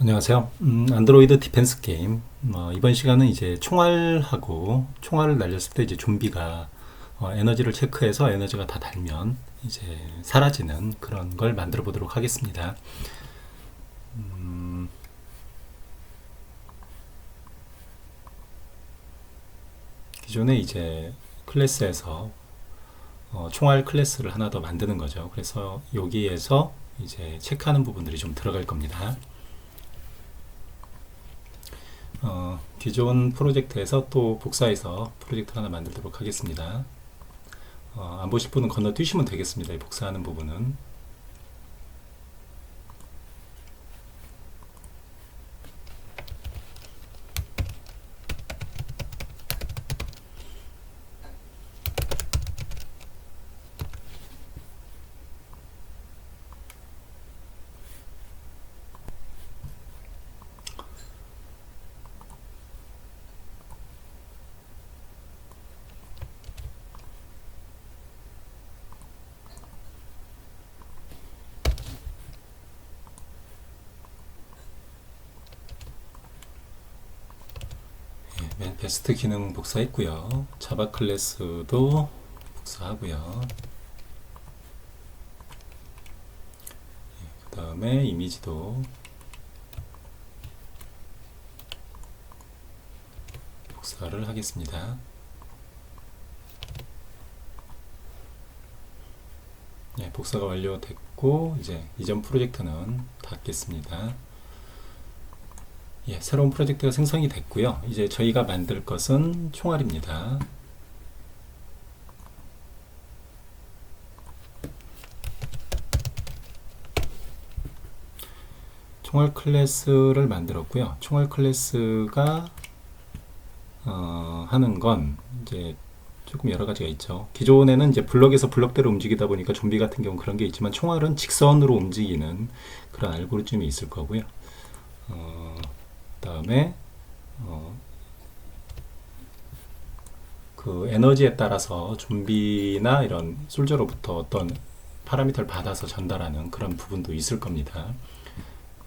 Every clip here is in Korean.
안녕하세요. 음, 안드로이드 디펜스 게임. 어, 이번 시간은 이제 총알하고 총알을 날렸을 때 이제 좀비가 어, 에너지를 체크해서 에너지가 다 달면 이제 사라지는 그런 걸 만들어 보도록 하겠습니다. 음, 기존에 이제 클래스에서 어, 총알 클래스를 하나 더 만드는 거죠. 그래서 여기에서 이제 체크하는 부분들이 좀 들어갈 겁니다. 어, 기존 프로젝트에서 또 복사해서 프로젝트 하나 만들도록 하겠습니다. 어, 안 보실 분은 건너뛰시면 되겠습니다. 이 복사하는 부분은. 예, 맨 베스트 기능 복사했고요. 자바 클래스도 복사하고요. 그 다음에 이미지도 복사를 하겠습니다. 예, 복사가 완료됐고 이제 이전 프로젝트는 닫겠습니다. 예, 새로운 프로젝트가 생성이 됐고요. 이제 저희가 만들 것은 총알입니다. 총알 클래스를 만들었고요. 총알 클래스가 어, 하는 건 이제 조금 여러 가지가 있죠. 기존에는 이제 블럭에서 블럭대로 움직이다 보니까 좀비 같은 경우 그런 게 있지만 총알은 직선으로 움직이는 그런 알고리즘이 있을 거고요. 어, 다음에 어, 그 에너지에 따라서 좀비나 이런 솔저로부터 어떤 파라미터를 받아서 전달하는 그런 부분도 있을 겁니다.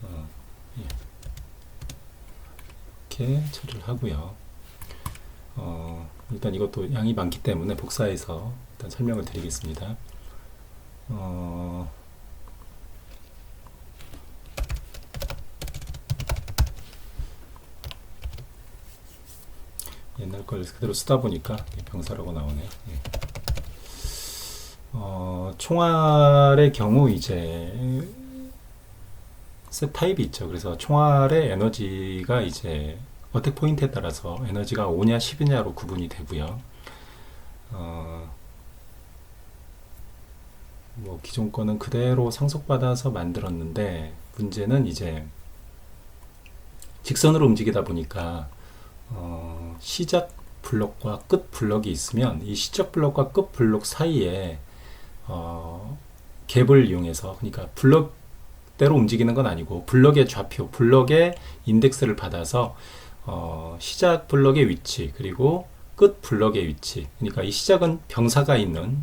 어, 예. 이렇게 처리를 하고요. 어, 일단 이것도 양이 많기 때문에 복사해서 일단 설명을 드리겠습니다. 어, 옛날 걸 그대로 쓰다 보니까 병사라고 나오네요. 예. 어, 총알의 경우 이제 셋 타입이 있죠. 그래서 총알의 에너지가 이제 어택 포인트에 따라서 에너지가 5냐 10이냐로 구분이 되고요. 어, 뭐 기존 거는 그대로 상속받아서 만들었는데 문제는 이제 직선으로 움직이다 보니까 어, 시작 블럭과 끝 블럭이 있으면 이 시작 블럭과 끝 블럭 사이에 어, 갭을 이용해서 그러니까 블럭대로 움직이는 건 아니고 블럭의 좌표, 블럭의 인덱스를 받아서 어, 시작 블럭의 위치 그리고 끝 블럭의 위치 그러니까 이 시작은 병사가 있는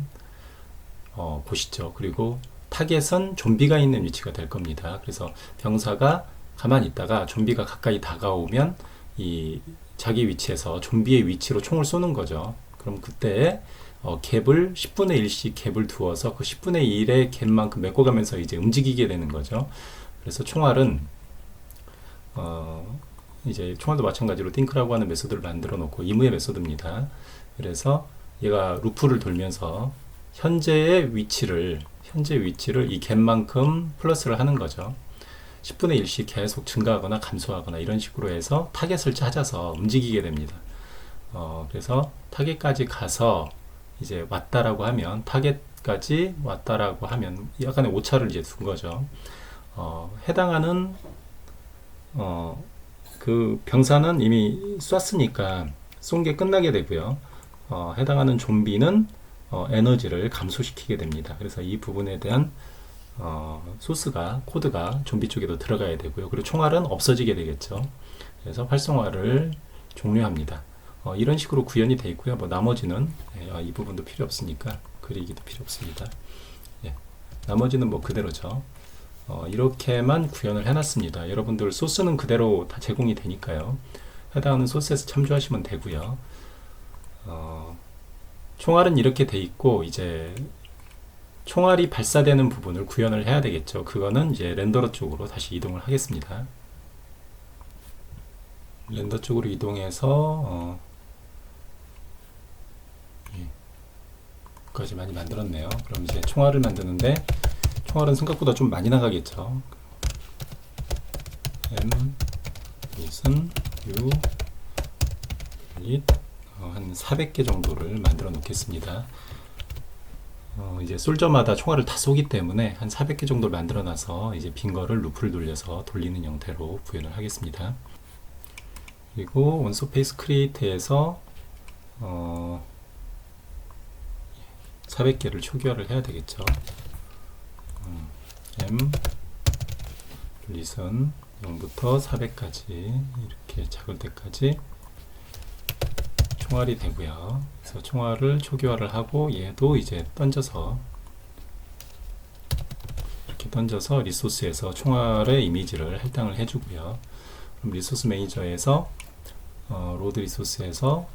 어, 곳이죠. 그리고 타겟은 좀비가 있는 위치가 될 겁니다. 그래서 병사가 가만히 있다가 좀비가 가까이 다가오면 이 자기 위치에서 좀비의 위치로 총을 쏘는 거죠. 그럼 그때 어, 갭을 10분의 1씩 갭을 두어서 그 10분의 1의 갭만큼 메꿔가면서 이제 움직이게 되는 거죠. 그래서 총알은 어, 이제 총알도 마찬가지로 띵크라고 하는 메소드를 만들어 놓고 이무의 메소드입니다. 그래서 얘가 루프를 돌면서 현재의 위치를 현재 위치를 이 갭만큼 플러스를 하는 거죠. 10분의 1씩 계속 증가하거나 감소하거나 이런 식으로 해서 타겟을 찾아서 움직이게 됩니다. 어, 그래서 타겟까지 가서 이제 왔다라고 하면 타겟까지 왔다라고 하면 약간의 오차를 이제 둔 거죠. 어, 해당하는 어, 그 병사는 이미 쐈으니까 쏜 게 끝나게 되고요. 어, 해당하는 좀비는 어, 에너지를 감소시키게 됩니다. 그래서 이 부분에 대한 어, 소스가 코드가 좀비 쪽에도 들어가야 되고요. 그리고 총알은 없어지게 되겠죠. 그래서 활성화를 종료합니다. 어, 이런 식으로 구현이 되어 있고요. 뭐 나머지는 예, 아, 이 부분도 필요 없으니까 그리기도 필요 없습니다. 예, 나머지는 뭐 그대로죠. 어, 이렇게만 구현을 해놨습니다. 여러분들 소스는 그대로 다 제공이 되니까요. 해당하는 소스에서 참조하시면 되고요. 어, 총알은 이렇게 돼 있고 이제 총알이 발사되는 부분을 구현을 해야 되겠죠. 그거는 이제 렌더러 쪽으로 다시 이동을 하겠습니다. 렌더 쪽으로 이동해서 어, 예, 까지 많이 만들었네요. 그럼 이제 총알을 만드는데 총알은 생각보다 좀 많이 나가겠죠. M 무슨 U 릿 어, 한 400개 정도를 만들어 놓겠습니다. 어, 이제 솔저마다 총알을 다 쏘기 때문에 한 400개 정도를 만들어 놔서 이제 빈 거를 루프를 돌려서 돌리는 형태로 구현을 하겠습니다. 그리고 원소페이스 크리에이트에서 어, 400개를 초기화를 해야 되겠죠. 음, M 리선 0부터 400까지 이렇게 작을 때까지 총알이 되고요. 그래서 총알을 초기화를 하고 얘도 이제 던져서 이렇게 던져서 리소스에서 총알의 이미지를 할당을 해주고요. 그럼 리소스 매니저에서 어, 로드 리소스에서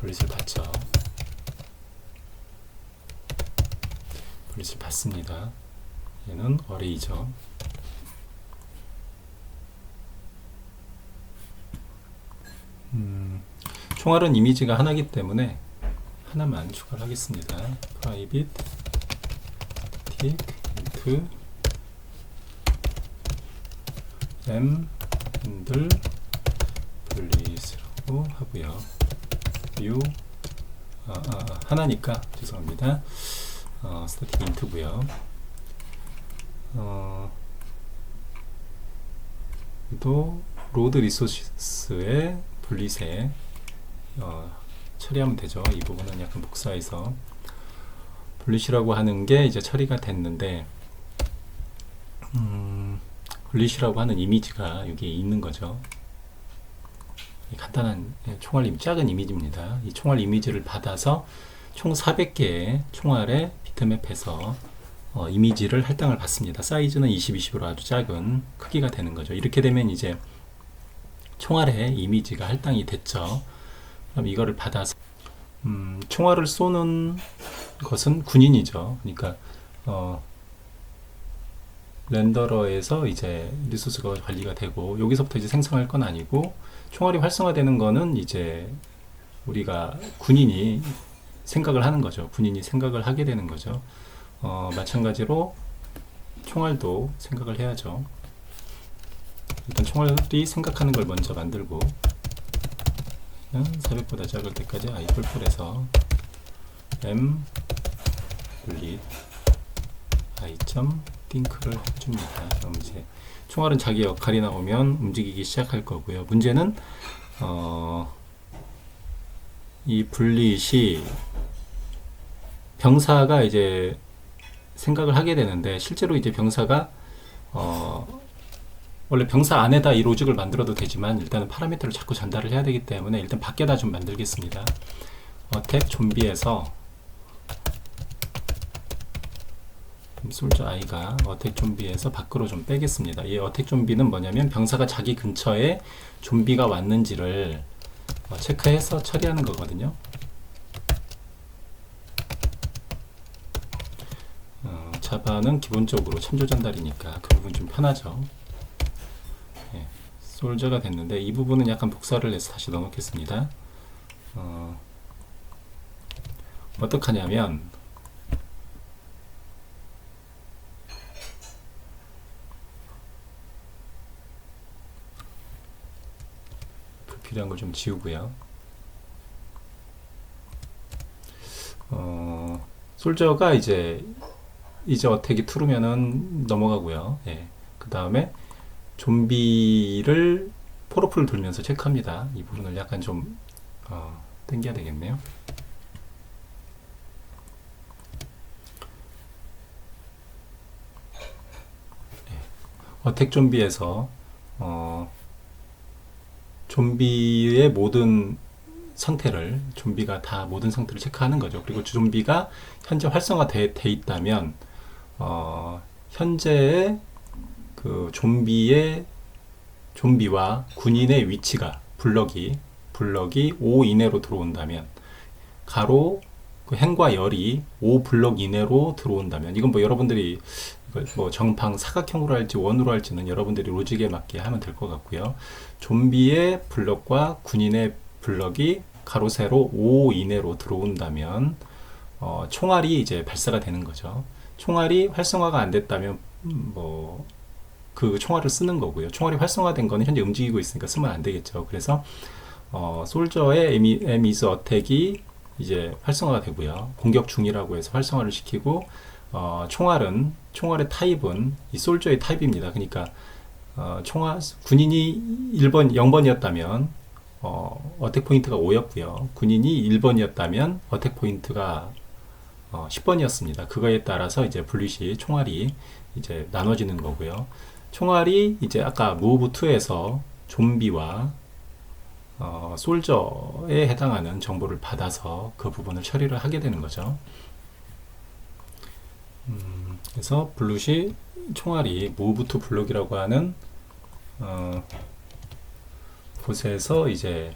블릿을 받죠. 블릿을 받습니다. 얘는 어레이죠. 음, 총알은 이미지가 하나기 때문에 하나만 추가를 하겠습니다. private tick into m 핸들 블리스라고 하고요. view 아, 아, 아, 하나니까 죄송합니다. 어, static int고요. 어, 또 로드 리소스의 분리세 어, 처리하면 되죠. 이 부분은 약간 복사해서 분리시라고 하는 게 이제 처리가 됐는데 음, 분리시라고 하는 이미지가 여기에 있는 거죠. 이 간단한 예, 총알 이미 작은 이미지입니다. 이 총알 이미지를 받아서 총 400개의 총알의 비트맵에서 어, 이미지를 할당을 받습니다. 사이즈는 20, 20으로 아주 작은 크기가 되는 거죠. 이렇게 되면 이제 총알의 이미지가 할당이 됐죠. 그럼 이거를 받아서 음, 총알을 쏘는 것은 군인이죠. 그러니까 어, 렌더러에서 이제 리소스가 관리가 되고 여기서부터 이제 생성할 건 아니고 총알이 활성화되는 거는 이제 우리가 군인이 생각을 하는 거죠. 군인이 생각을 하게 되는 거죠. 어, 마찬가지로 총알도 생각을 해야죠. 일단 총알이 생각하는 걸 먼저 만들고 400보다 작을 때까지 i 뿔뿔해서 m 분리 i 점 띵크를 해줍니다. 그럼 이제 총알은 자기 역할이 나오면 움직이기 시작할 거고요. 문제는 어, 이 분리시 병사가 이제 생각을 하게 되는데 실제로 이제 병사가 어, 원래 병사 안에다 이 로직을 만들어도 되지만 일단은 파라미터를 자꾸 전달을 해야 되기 때문에 일단 밖에다 좀 만들겠습니다. 어택 좀비에서 솔저 아이가 어택 좀비에서 밖으로 좀 빼겠습니다. 이 어택 좀비는 뭐냐면 병사가 자기 근처에 좀비가 왔는지를 어, 체크해서 처리하는 거거든요. 어, 자바는 기본적으로 참조 전달이니까 그 부분 좀 편하죠. 예, 솔저가 됐는데 이 부분은 약간 복사를 해서 다시 넣어놓겠습니다. 어, 어떡하냐면 불필요한 걸 좀 지우고요. 어, 솔저가 이제 이제 어택이 투르면은 넘어가고요. 예. 그 다음에 좀비를 포로풀 돌면서 체크합니다. 이 부분을 약간 좀 어, 당겨야 되겠네요. 예. 어택 좀비에서 어, 좀비의 모든 상태를 좀비가 다 모든 상태를 체크하는 거죠. 그리고 좀비가 현재 활성화돼 돼 있다면 어, 현재의 그 좀비의 좀비와 군인의 위치가 블럭이 블럭이 5 이내로 들어온다면 가로 그 행과 열이 5 블럭 이내로 들어온다면 이건 뭐 여러분들이 뭐 정방 사각형으로 할지 원으로 할지는 여러분들이 로직에 맞게 하면 될 것 같고요. 좀비의 블럭과 군인의 블럭이 가로 세로 5 이내로 들어온다면 어, 총알이 이제 발사가 되는 거죠. 총알이 활성화가 안 됐다면 음, 뭐 그 총알을 쓰는 거고요. 총알이 활성화된 거는 현재 움직이고 있으니까 쓰면 안 되겠죠. 그래서 어, 솔저의 에미, 에미스 어택이 이제 활성화가 되고요. 공격 중이라고 해서 활성화를 시키고 어, 총알은 총알의 타입은 이 솔저의 타입입니다. 그러니까 어, 총알 군인이 1번 0번이었다면 어, 어택 포인트가 5였고요. 군인이 1번이었다면 어택 포인트가 어, 10번이었습니다. 그거에 따라서 이제 분리시 총알이 이제 나눠지는 거고요. 총알이 이제 아까 무브 2에서 좀비와 어, 솔저에 해당하는 정보를 받아서 그 부분을 처리를 하게 되는 거죠. 음, 그래서 블루시 총알이 무브 투 블록이라고 하는 어, 곳에서 이제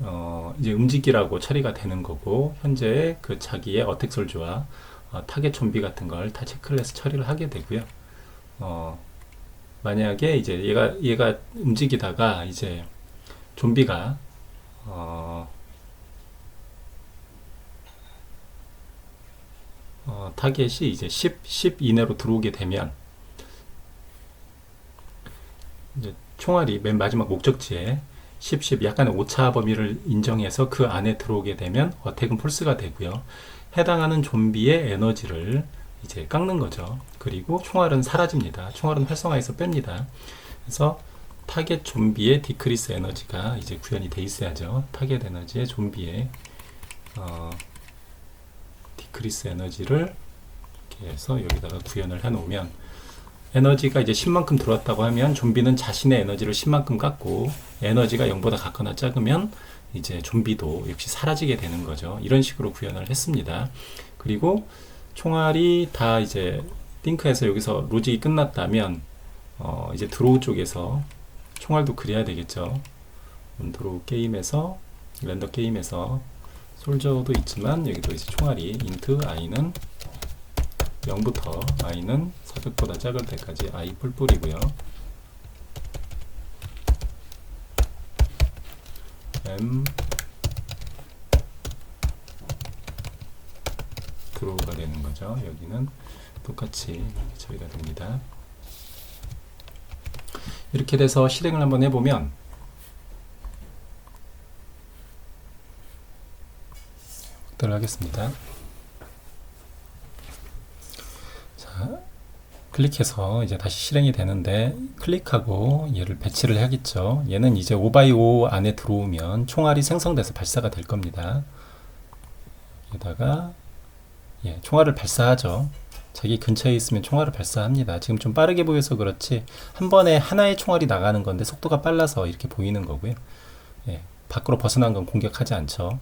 어, 이제 움직이라고 처리가 되는 거고 현재 그 자기의 어택 솔주와 어, 타겟 좀비 같은 걸 다 체크를 해서 처리를 하게 되고요. 어, 만약에 이제 얘가 얘가 움직이다가 이제 좀비가 어, 어, 타겟이 이제 10, 10 이내로 들어오게 되면 이제 총알이 맨 마지막 목적지에 10, 10 약간의 오차 범위를 인정해서 그 안에 들어오게 되면 어택은 폴스가 되고요. 해당하는 좀비의 에너지를 이제 깎는 거죠. 그리고 총알은 사라집니다. 총알은 활성화해서 뺍니다. 그래서 타겟 좀비의 디크리스 에너지가 이제 구현이 돼 있어야죠. 타겟 에너지의 좀비의 어, 디크리스 에너지를 이렇게 해서 여기다가 구현을 해 놓으면 에너지가 이제 10만큼 들어왔다고 하면 좀비는 자신의 에너지를 10만큼 깎고 에너지가 0보다 같거나 작으면 이제 좀비도 역시 사라지게 되는 거죠. 이런 식으로 구현을 했습니다. 그리고 총알이 다 이제 띵크해서 여기서 로직이 끝났다면 어 이제 드로우 쪽에서 총알도 그려야 되겠죠. 음, 드로우 게임에서 랜더 게임에서 솔저도 있지만 여기도 이제 총알이 인트 i는 0부터 i는 400보다 작을 때까지 i 뿔뿔이고요. m 드로우가 되는 거죠. 여기는 똑같이 처리가 됩니다. 이렇게 돼서 실행을 한번 해보면 확대를 하겠습니다. 자, 클릭해서 이제 다시 실행이 되는데 클릭하고 얘를 배치를 해야겠죠. 얘는 이제 5x5 안에 들어오면 총알이 생성돼서 발사가 될 겁니다. 여기다가 예, 총알을 발사하죠. 자기 근처에 있으면 총알을 발사합니다. 지금 좀 빠르게 보여서 그렇지 한 번에 하나의 총알이 나가는 건데 속도가 빨라서 이렇게 보이는 거고요. 예, 밖으로 벗어난 건 공격하지 않죠.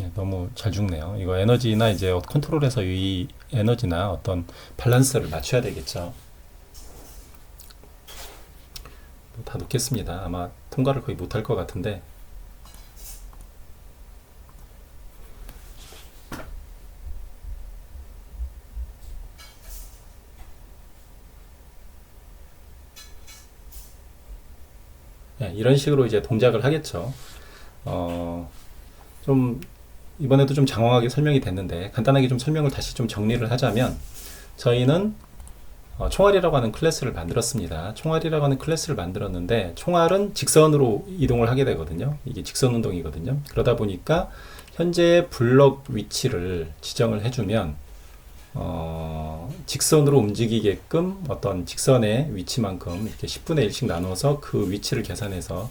예, 너무 잘 죽네요. 이거 에너지나 이제 컨트롤에서 이 에너지나 어떤 밸런스를 맞춰야 되겠죠. 다 놓겠습니다. 아마 통과를 거의 못할 것 같은데 네, 이런 식으로 이제 동작을 하겠죠. 어, 좀 이번에도 좀 장황하게 설명이 됐는데 간단하게 좀 설명을 다시 좀 정리를 하자면 저희는 어, 총알이라고 하는 클래스를 만들었습니다. 총알이라고 하는 클래스를 만들었는데 총알은 직선으로 이동을 하게 되거든요. 이게 직선 운동이거든요. 그러다 보니까 현재 블럭 위치를 지정을 해주면 어, 직선으로 움직이게끔 어떤 직선의 위치만큼 이렇게 10분의 1씩 나눠서 그 위치를 계산해서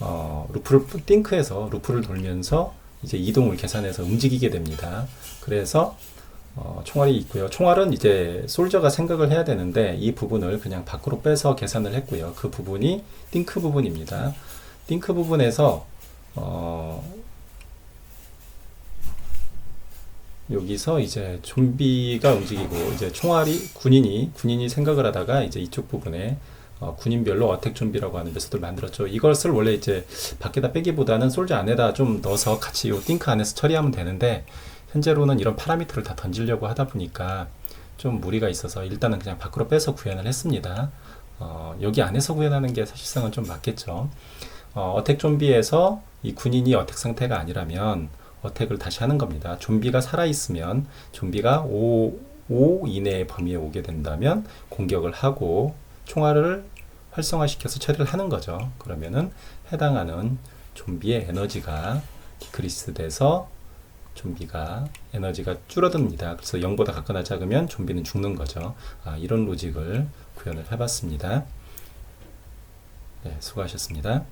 어, 루프를 띵크해서 루프를 돌면서 이제 이동을 계산해서 움직이게 됩니다. 그래서 어, 총알이 있고요. 총알은 이제 솔저가 생각을 해야 되는데 이 부분을 그냥 밖으로 빼서 계산을 했고요. 그 부분이 띵크 부분입니다. 띵크 부분에서 어, 여기서 이제 좀비가 움직이고 이제 총알이 군인이 군인이 생각을 하다가 이제 이쪽 부분에 어, 군인별로 어택 좀비라고 하는 메소드를 만들었죠. 이것을 원래 이제 밖에다 빼기보다는 솔저 안에다 좀 넣어서 같이 요 띵크 안에서 처리하면 되는데 현재로는 이런 파라미터를 다 던지려고 하다 보니까 좀 무리가 있어서 일단은 그냥 밖으로 빼서 구현을 했습니다. 어, 여기 안에서 구현하는 게 사실상은 좀 맞겠죠. 어, 어택 좀비에서 이 군인이 어택 상태가 아니라면 어택을 다시 하는 겁니다. 좀비가 살아있으면 좀비가 5, 5 이내의 범위에 오게 된다면 공격을 하고 총알을 활성화시켜서 처리를 하는 거죠. 그러면은 해당하는 좀비의 에너지가 디크리스 돼서 좀비가 에너지가 줄어듭니다. 그래서 0보다 같거나 작으면 좀비는 죽는 거죠. 아, 이런 로직을 구현을 해봤습니다. 네, 수고하셨습니다.